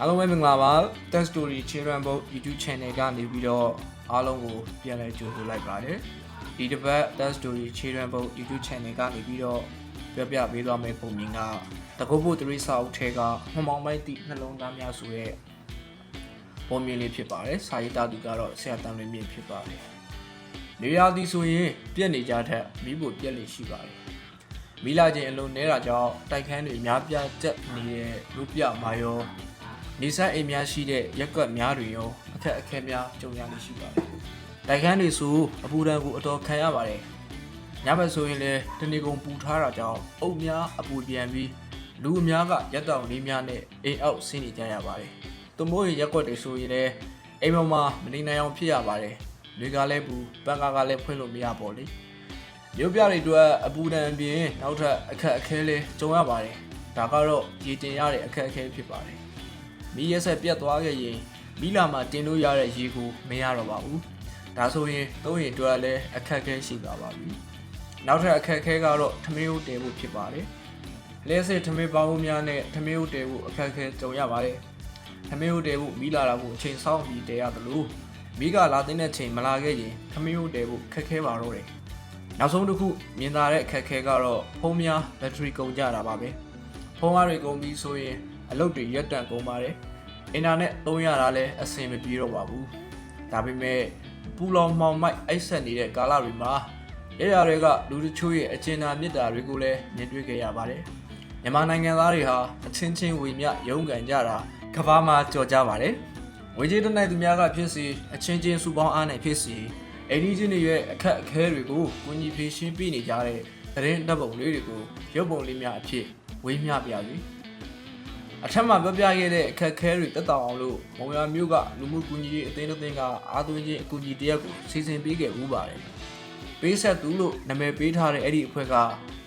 အားလုံးပဲမင်္ဂလာပါ Test Story Children Book YouTube Channel ကနေပြီးတော့အားလုံးကိုပြန်လည်ကြိုဆိုလိုက်ပါတယ်ဒီတစ်ပတ် Test Story Children Book YouTube Channel ကနေပြီးတော့ပြပြပေးသွားမယ့်ပုံမြင်ကတကုတ်ဖို့3စာအုပ်ထဲကမှမောင်မိုက်တိနှလုံးသားများဆိုတဲ့ပုံမြင်လေးဖြစ်ပါတယ်စာရေးသားသူကတော့ဆရာတန်လွင်မြင့်ဖြစ်ပါတယ်နေရာသည်ဆိုရင်ပြက်နေကြတဲ့မိဖို့ပြက်လေရှိပါတယ်မီလာချင်းအလုံးနေတာကြောင့်တိုက်ခန်းတွေများပြားကျက်နေတဲ့လူပြမာယော နေဆက်အိမ်များရှိတဲ့ရက်ကွက်များတွင်ရောအခက်အခဲများကြုံရလိမ့်ရှိပါတယ်။တိုက်ခန်းတွေဆိုအပူဒဏ်ကိုအတော်ခံရပါတယ်။ညဘက်ဆိုရင်လည်းတနေကုန်ပူထားတာကြောင့်အုပ်များအပူပြန်ပြီးလူအများကရက်တောင်လေးများနဲ့အိမ်အောက်ဆင်းနေကြရပါတယ်။သူမိုးရင်ရက်ကွက်တွေဆိုရင်လည်းအိမ်ပေါ်မှာမနေနိုင်အောင်ဖြစ်ရပါတယ်။တွေကလည်းပူပန်ကာကလည်းဖွင့်လို့မရပါလေ။မြို့ပြတွေအတွက်အပူဒဏ်အပြင်နောက်ထပ်အခက်အခဲလေးကြုံရပါတယ်။ဒါကတော့ရည်တင်ရတဲ့အခက်အခဲဖြစ်ပါတယ်။ မီးရက်ဆက်ပြတ်သွားခဲ့ရင်မီးလာမှာတင်လို့ရတဲ့ရေကိုမရတော့ပါဘူး။ဒါဆိုရင်သုံးရင်အတွက်လည်းအခက်အခဲရှိသွားပါပြီ။နောက်ထပ်အခက်အခဲကတော့ထမင်းဦးတည်ဖို့ဖြစ်ပါတယ်။လဲစစ်ထမင်းပေါင်းများနဲ့ထမင်းဦးတည်ဖို့အခက်အခဲကြုံရပါတယ်။ထမင်းဦးတည်ဖို့မီးလာတာကိုအချိန်စောင့်ပြီးတည်ရတယ်လို့မီးကလာတဲ့ချိန်မလာခဲ့ရင်ထမင်းဦးတည်ဖို့ခက်ခဲပါတော့တယ်။နောက်ဆုံးတစ်ခုမြင်သာတဲ့အခက်အခဲကတော့ဖုန်းများဘက်ထရီကုန်ကြတာပါပဲ။ဖုန်းကားတွေကုန်ပြီးဆိုရင် အလုပ်တွေရက်တန့်ကုန်ပါတယ်။အင်တာနက်သုံးရတာလည်းအဆင်မပြေတော့ပါဘူး။ဒါပေမဲ့ပူလောင်မှောင်မိုက်အိတ်ဆက်နေတဲ့ကာလတွေမှာရရတွေကလူတချို့ရဲ့အကျဉ်းနာမြစ်တာတွေကိုလည်းမြင်တွေ့ခဲ့ရပါတယ်။မြန်မာနိုင်ငံသားတွေဟာအချင်းချင်းဝေမျှရုန်းကန်ကြတာကဘာမှာကြော်ကြပါတယ်။ဝေကြီးတနိုင်သူများကဖြစ်စီအချင်းချင်းစုပေါင်းအားနဲ့ဖြစ်စီအိန္ဒိချင်းတွေရဲ့အခက်အခဲတွေကိုကုညီဖြေရှင်းပေးနေကြတဲ့သတင်းတပ်ပုံလေးတွေကိုရုပ်ပုံလေးများအဖြစ်ဝေမျှပြပြီ။ အထက်မှာပြပြခဲ့တဲ့အခက်အခဲတွေတက်တောင်အောင်လို့မုံရမျိုးကလူမှုကူညီရေးအသင်းတစ်သင်းကအာသွင်းချင်းအကူအညီတရက်ကိုစီစဉ်ပေးခဲ့ဦးပါတယ်။ပေးဆက်သူလို့နာမည်ပေးထားတဲ့အဲ့ဒီအဖွဲ့က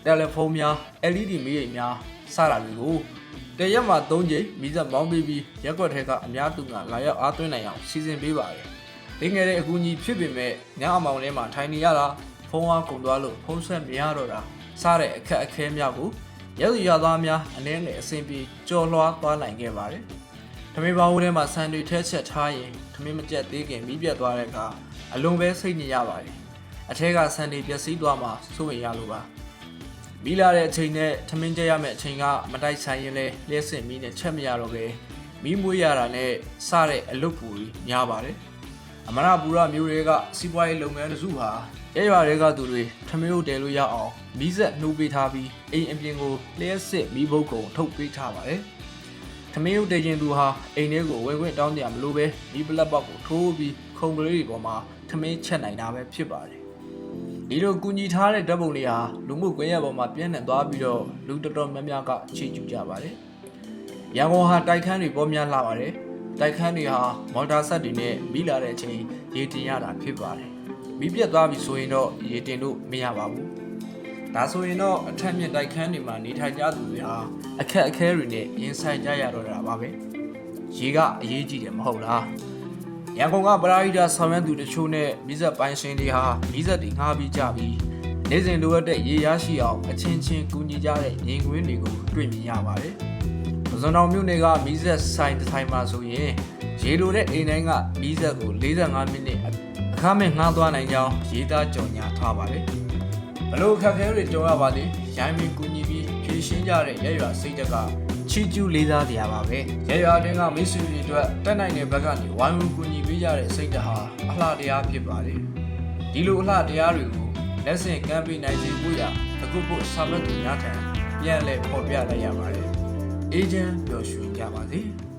တယ်လီဖုန်းများ LED မီးရိပ်များစတာတွေကိုတရက်မှာ၃ချိန်မိစက်မောင်းပေးပြီးရက်ွက်ထဲကအများသူကလာရောက်အားသွင်းနိုင်အောင်စီစဉ်ပေးပါတယ်။ဒင်းငယ်တဲ့အကူအညီဖြစ်ပေမဲ့ညအမောင်ထဲမှာထိုင်နေရတာဖုန်းအားကုန်သွားလို့ဖုန်းဆက်မရတော့တာစတဲ့အခက်အခဲများကို ရဲသူရသားများအနည်းငယ်အဆင်ပြေကြော်လွှားသွားနိုင်ခဲ့ပါတယ်။ထမင်းပေါင်းထဲမှာဆန်တွေထည့်ချက်ထားရင်ထမင်းမကြက်သေးခင်မိပြတ်သွားတဲ့အခါအလွန်ပဲစိတ်ညစ်ရပါတယ်။အထက်ကဆန်တွေပျက်စီးသွားမှစိုးရင်ရလို့ပါ။မိလာတဲ့အချိန်နဲ့ထမင်းကြက်ရမယ့်အချိန်ကမတိုက်ဆိုင်ရင်လဲလျှက်စင်မီးနဲ့ချက်မရတော့ပဲမိမွေးရတာနဲ့စတဲ့အလုပ်ပူကြီးများပါတယ်။ အမရပူရမျိုးတွေကစီးပွားရေးလုပ်ငန်းတစ်စုဟာရဲရွာတွေကသူတွေထမင်းကိုတဲလို့ရအောင်မီးဆက်နှိုးပေးထားပြီးအိမ်အပြင်ကိုလျှက်စစ်မီးဘုတ်ကုံထုတ်ပေးထားပါတယ်။ထမင်းကိုတဲခြင်းသူဟာအိမ်ထဲကိုဝင်ခွင့်တောင်းကြမလို့ပဲမီးပလက်ပေါက်ကိုထိုးပြီးခုံကလေးတွေပေါ်မှာထမင်းချက်နိုင်တာပဲဖြစ်ပါတယ်။ဒီလိုကူညီထားတဲ့ဓာတ်ပုံတွေဟာလူမှုကွန်ရက်ပေါ်မှာပြန့်နှံ့သွားပြီးတော့လူတော်တော်များများကချီးကျူးကြပါတယ်။ရန်ကုန်ဟာတိုက်ခန်းတွေပေါ်များလာပါတယ်။ တိုက်ခန်းတွေဟာမော်တာဆက်တွေနဲ့မိလာတဲ့အချိန်ရေတင်ရတာဖြစ်ပါတယ်။မိပြတ်သွားပြီဆိုရင်တော့ရေတင်လို့မရပါဘူး။ဒါဆိုရင်တော့အထက်မြင့်တိုက်ခန်းတွေမှာနေထိုင်ကြသူတွေဟာအခက်အခဲတွေနဲ့ရင်ဆိုင်ကြရတော့တာပါပဲ။ရေကအရေးကြီးတယ်မဟုတ်လား။ရန်ကုန်ကပရာဟိတဆောင်ရွက်သူတချို့နဲ့မိဇက်ပိုင်ရှင်တွေဟာမိဇက်တွေငှားပြီးကြပြီးနေ့စဉ်လိုအပ်တဲ့ရေရရှိအောင်အချင်းချင်းကူညီကြတဲ့ညီကွင်းတွေကိုတွေ့မြင်ရပါတယ်။ပ ဇွန်တော်မြို့နယ်ကမီးဇက်ဆိုင်တစ်ဆိုင်မှာဆိုရင်ရေလိုတဲ့အိမ်တိုင်းကမီးဇက်ကို45မိနစ်အခမဲ့ငှားသွားနိုင်ကြောင်းရေးသားကြော်ညာထားပါတယ်။ဘလို့အခက်အခဲတွေကြုံရပါသည်ရိုင်းမင်းကူညီပြီးဖြည့်ရှင်းကြတဲ့ရဲရွာစိတ်တက်ကချီကျူးလေးစားတရားပါပဲ။ရဲရွာတွင်ကမိတ်ဆွေတွေအတွက်တက်နိုင်တဲ့ဘက်ကနေဝိုင်းဝန်းကူညီပေးကြတဲ့စိတ်ဓာတ်ဟာအလှတရားဖြစ်ပါတယ်။ဒီလိုအလှတရားတွေကိုလက်ဆင့်ကမ်းပေးနိုင်စေဖို့ရအခုဖို့ဆာမတ်သူများထံပြန်လည်ပေါ်ပြလိုက်ရပါတယ်။ အေဂျင့်ပျော်ရွှင်ကြပါစေ။